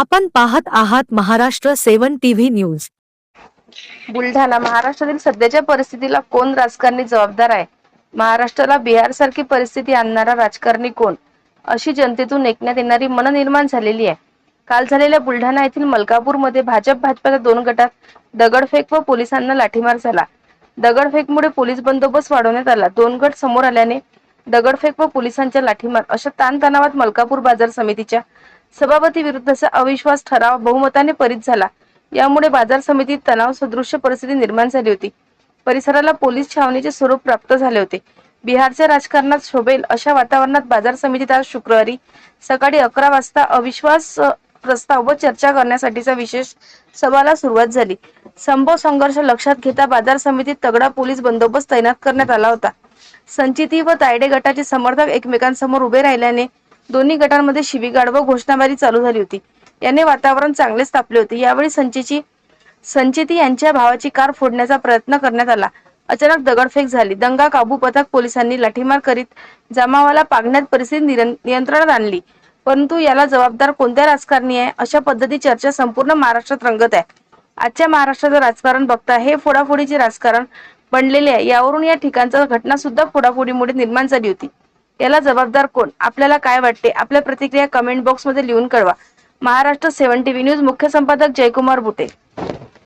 आपण पाहत आहात Maharashtra seven TV news. Buldhana महाराष्ट्रातील सध्याच्या परिस्थितीला कोण राजकारणी जबाबदार आहे? महाराष्ट्राला बिहार सारखी परिस्थिती आणणारा राजकारणी कोण? अशी जनतेतून ऐकण्यात येणारी मन निर्माण झालेली आहे. काल झालेल्या बुलढाणा येथील मलकापूरमध्ये भाजप भाजपाच्या दोन गटात दगडफेक व पोलिसांना लाठीमार झाला. दगडफेकमुळे पोलीस बंदोबस्त वाढवण्यात आला. दोन गट समोर आल्याने दगडफेक व पोलिसांच्या लाठीमार अशा ताणतणावात मलकापूर बाजार समितीच्या सभापती विरुद्धचा अविश्वास ठराव बहुमताने पारित झाला. यामुळे बाजार समितीत तणाव सदृश्य परिस्थिती निर्माण झाली होती. परिसराला पोलीस छावणीचे स्वरूप प्राप्त झाले होते. बिहारच्या राजकारणात शोभेल अशा वातावरणात बाजार समितीत आज शुक्रवारी सकाळी अकरा वाजता अविश्वास प्रस्ताव व चर्चा करण्यासाठीचा विशेष सभाला सुरुवात झाली. संभव संघर्ष लक्षात घेता बाजार समितीत तगडा पोलीस बंदोबस्त तैनात करण्यात आला होता. संचिती व तायडे गटाचे समर्थक एकमेकांसमोर उभे राहिल्याने दोन्ही गटांमध्ये शिवीगाड व घोषणाबाजी चालू झाली होती. याने वातावरण चांगलेच तापले होते. यावेळी संचेची संचिती यांच्या भावाची कार फोडण्याचा प्रयत्न करण्यात आला. अचानक दगडफेक झाली. दंगा काबू पथक पोलिसांनी लाठीमार करीत जमावाला पागण्यात परिस्थिती नियंत्रणात आणली. परंतु याला जबाबदार कोणत्या राजकारणी आहे? अशा पद्धती चर्चा संपूर्ण महाराष्ट्रात रंगत आहे. आजच्या महाराष्ट्राचं राजकारण बघता हे फोडाफोडीचे राजकारण बनलेले आहे. यावरून या ठिकाणचा घटना सुद्धा फोडाफोडीमुळे निर्माण झाली होती. याला जबाबदार कोण? आपल्याला काय वाटते? आपल्या प्रतिक्रिया कमेंट बॉक्समध्ये लिहून कळवा. महाराष्ट्र सेव्हन टीव्ही न्यूज मुख्य संपादक जयकुमार बुटे.